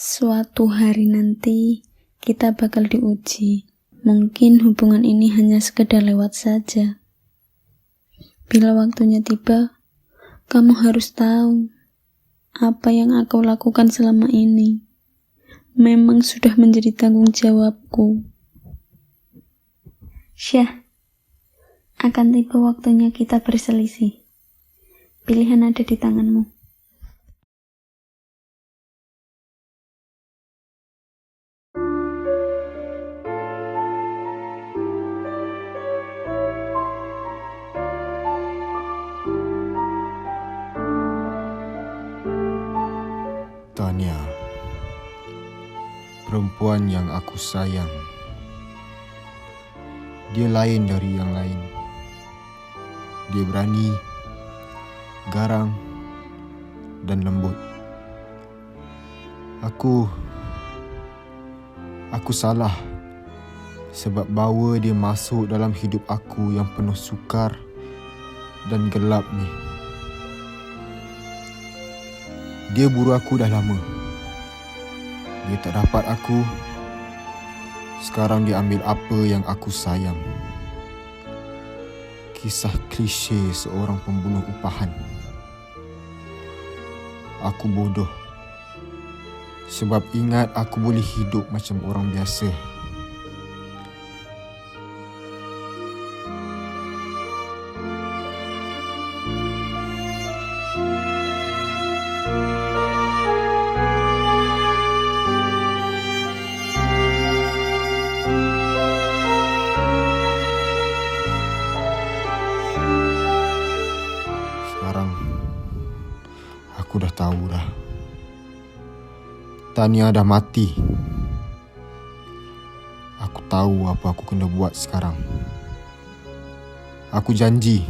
Suatu hari nanti kita bakal diuji. Mungkin hubungan ini hanya sekedar lewat saja. Bila waktunya tiba, kamu harus tahu apa yang aku lakukan selama ini. Memang sudah menjadi tanggung jawabku. Syah, akan tiba waktunya kita berselisih. Pilihan ada di tanganmu. Perempuan yang aku sayang. Dia lain dari yang lain. Dia berani Garang Dan lembut. Aku Aku salah Sebab bawa dia masuk dalam hidup aku yang penuh sukar Dan gelap ni. Dia buru aku dah lama. Dia tak dapat aku. Sekarang dia ambil apa yang aku sayang. Kisah klise seorang pembunuh upahan. Aku bodoh. Sebab ingat aku boleh hidup macam orang biasa. Tania dah mati. Aku tahu apa aku kena buat sekarang. Aku janji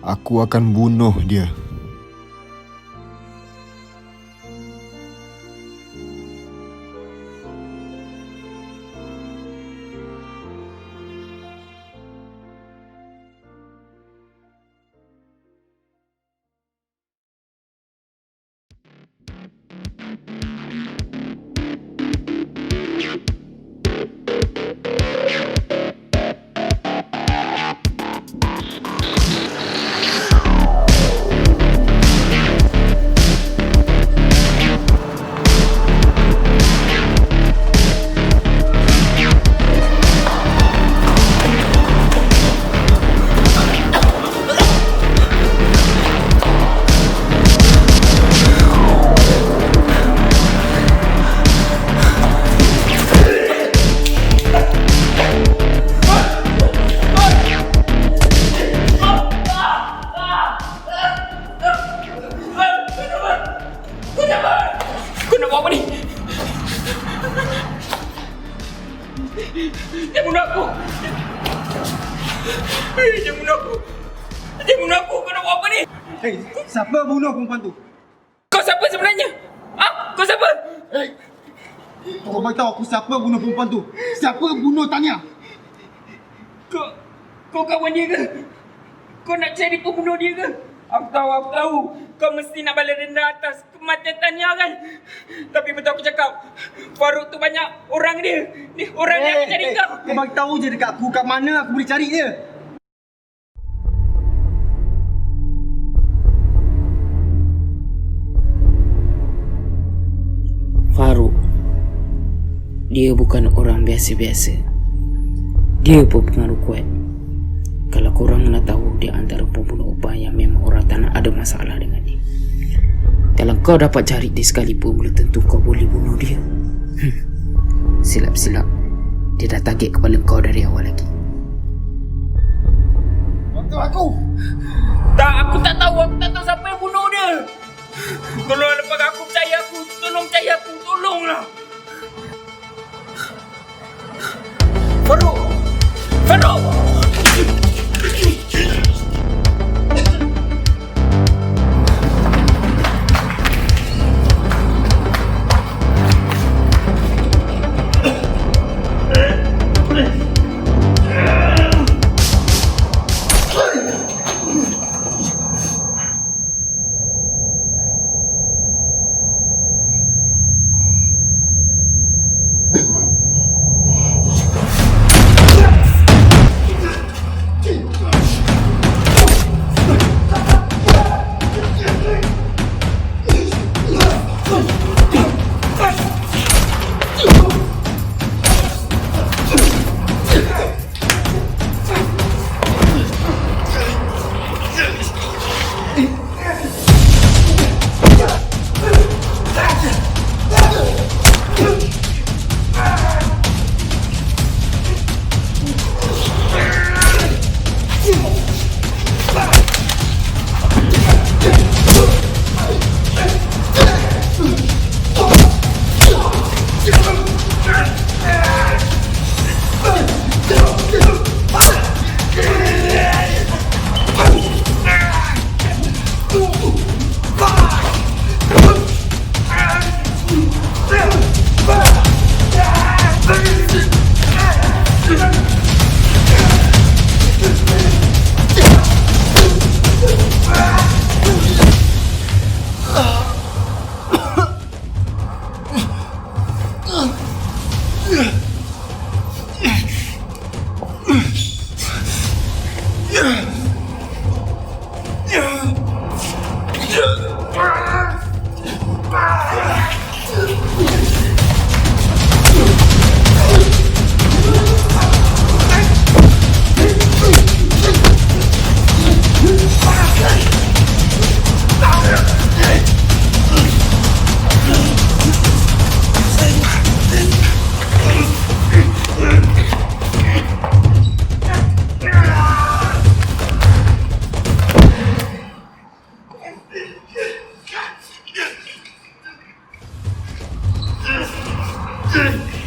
aku akan bunuh dia. Dia bunuh aku. Dia bunuh aku. Kau nak buat apa ni? Hei, siapa bunuh perempuan tu? Kau siapa sebenarnya? Ah, Kau siapa? Hei, kau beritahu aku siapa bunuh perempuan tu? Siapa bunuh Tania? Kau kau kawan dia ke? Kau nak cari pembunuh dia ke? Aku tahu, aku tahu. Kau mesti nak balas dendam atas kematian Tania kan? Tapi betul aku cakap. Faruk tu banyak orang dia. Ni orang yang aku cari kau. kau bagi tahu je dekat aku kat mana aku boleh cari dia. Dia bukan orang biasa-biasa Dia berpengaruh kuat Kalau korang nak tahu Dia antara pembunuh upah yang memang orang tak nak ada masalah dengan dia Kalau kau dapat cari dia sekalipun Belum tentu kau boleh bunuh dia Hmm. Silap-silap Dia dah target kepala kau dari awal lagi Bantu aku! Tak, aku tak tahu. Aku tak tahu siapa yang bunuh dia. Tolong lepas aku percaya aku. Tolong percaya aku. Tolonglah. Faruk! Faruk!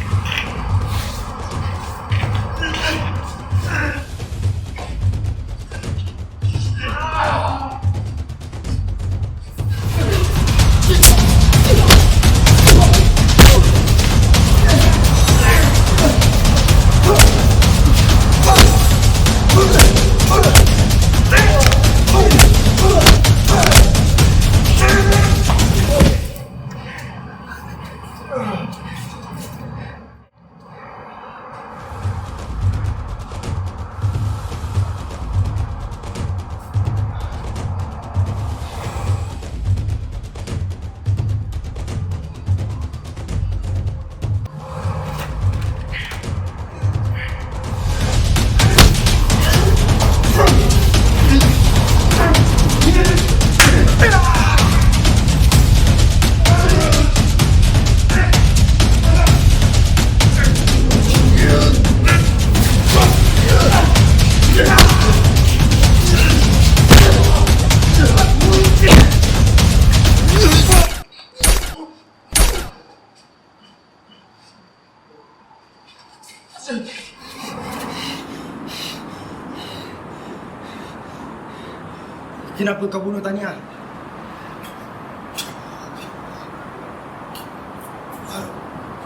Kenapa kau bunuh Tania?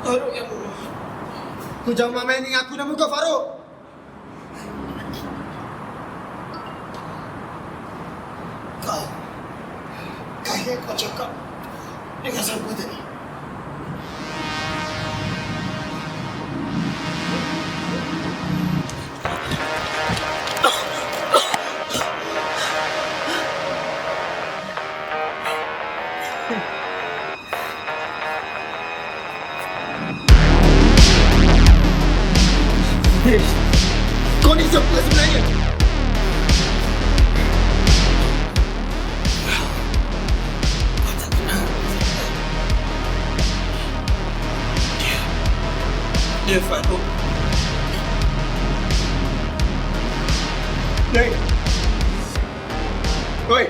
Faruk yang bunuh. Kau jangan main dengan aku nama kau Faruk. เดินฝ่ายทุกเฮ้ยเฮ้ย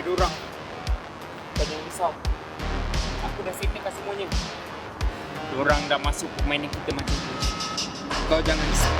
Ada dorang. Kau jangan risau. Aku dah settlekan semuanya. Dorang dah masuk permainan kita macam tu. Kau jangan risau.